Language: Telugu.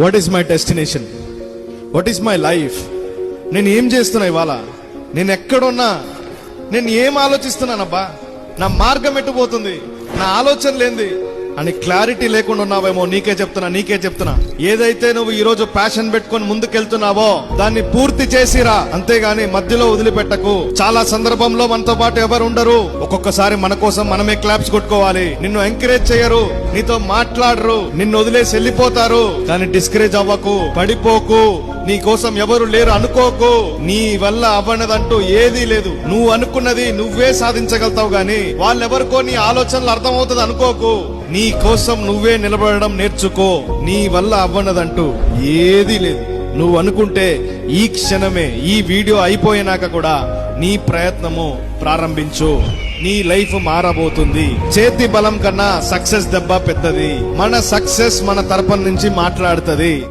What is my destination what is my life నేను ఏం చేస్తున్నా ఇవాళ? నేను ఎక్కడున్నా? నేను ఏం ఆలోచిస్తున్నానబ్బా? నా మార్గం ఎట్టుపోతుంది నా ఆలోచన లేంది అని క్లారిటీ లేకుండా ఉన్నావేమో నీకే చెప్తున్నా నీకే చెప్తున్నా. ఏదైతే నువ్వు ఈ రోజు ప్యాషన్ పెట్టుకొని ముందుకెళ్తున్నావో దాన్ని పూర్తి చేసిరా. అంతేగాని మధ్యలో వదిలిపెట్టకు. చాలా సందర్భంలో మనతో పాటు ఎవరు ఉండరు. ఒక్కొక్కసారి మన కోసం మనమే క్లాప్స్ కొట్టుకోవాలి. నిన్ను ఎంకరేజ్ చేయరు. నీతో మాట్లాడరు. నిన్ను వదిలేసి వెళ్ళిపోతారు. కానీ డిస్కరేజ్ అవ్వకు. పడిపోకు. నీ కోసం ఎవరు లేరు అనుకోకు. నీ వల్ల అవ్వనదంటూ ఏదీ లేదు. నువ్వు అనుకున్నది నువ్వే సాధించగలుగుతావు గాని వాళ్ళెవరికో నీ ఆలోచనలు అర్థమవుతుంది అనుకోకు. నీ కోసం నువ్వే నిలబడడం నేర్చుకో. నీ వల్ల అవ్వనదంటూ ఏదీ లేదు. నువ్వు అనుకుంటే ఈ క్షణమే ఈ వీడియో అయిపోయినాక కూడా నీ ప్రయత్నము ప్రారంభించు. నీ లైఫ్ మారబోతుంది. చేతి బలం కన్నా సక్సెస్ దెబ్బ పెద్దది. మన సక్సెస్ మన తరపున నుంచి మాట్లాడుతుంది.